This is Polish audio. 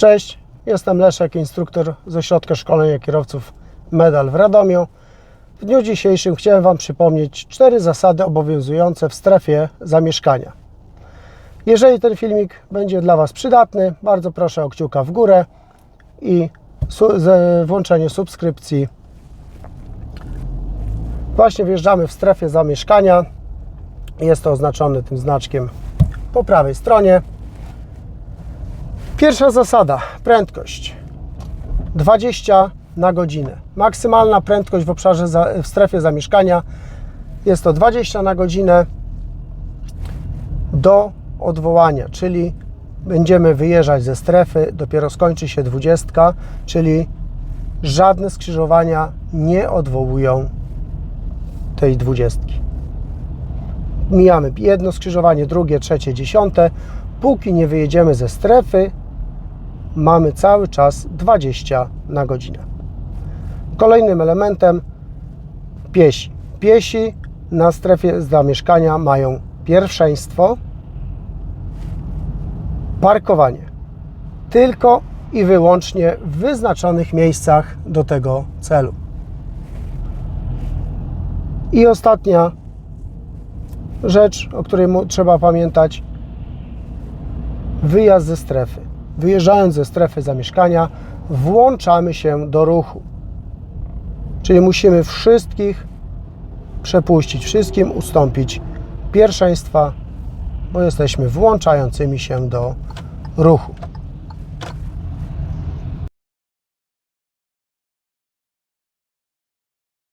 Cześć, jestem Leszek, instruktor ze Ośrodka Szkolenia Kierowców Medal w Radomiu. W dniu dzisiejszym chciałem Wam przypomnieć cztery zasady obowiązujące w strefie zamieszkania. Jeżeli ten filmik będzie dla Was przydatny, bardzo proszę o kciuka w górę i z- włączenie subskrypcji. Właśnie wjeżdżamy w strefę zamieszkania. Jest to oznaczone tym znaczkiem po prawej stronie. Pierwsza zasada prędkość 20 na godzinę. Maksymalna prędkość w obszarze za, w strefie zamieszkania jest to 20 na godzinę do odwołania, czyli będziemy wyjeżdżać ze strefy, dopiero skończy się 20, czyli żadne skrzyżowania nie odwołują tej 20. Mijamy jedno skrzyżowanie, drugie, trzecie, dziesiąte. Póki nie wyjedziemy ze strefy, mamy cały czas 20 na godzinę. Kolejnym elementem piesi. Piesi na strefie zamieszkania mają pierwszeństwo. Parkowanie tylko i wyłącznie w wyznaczonych miejscach do tego celu. I ostatnia rzecz, o której trzeba pamiętać, wyjazd ze strefy. Wyjeżdżając ze strefy zamieszkania, włączamy się do ruchu. Czyli musimy wszystkich przepuścić, wszystkim ustąpić pierwszeństwa, bo jesteśmy włączającymi się do ruchu.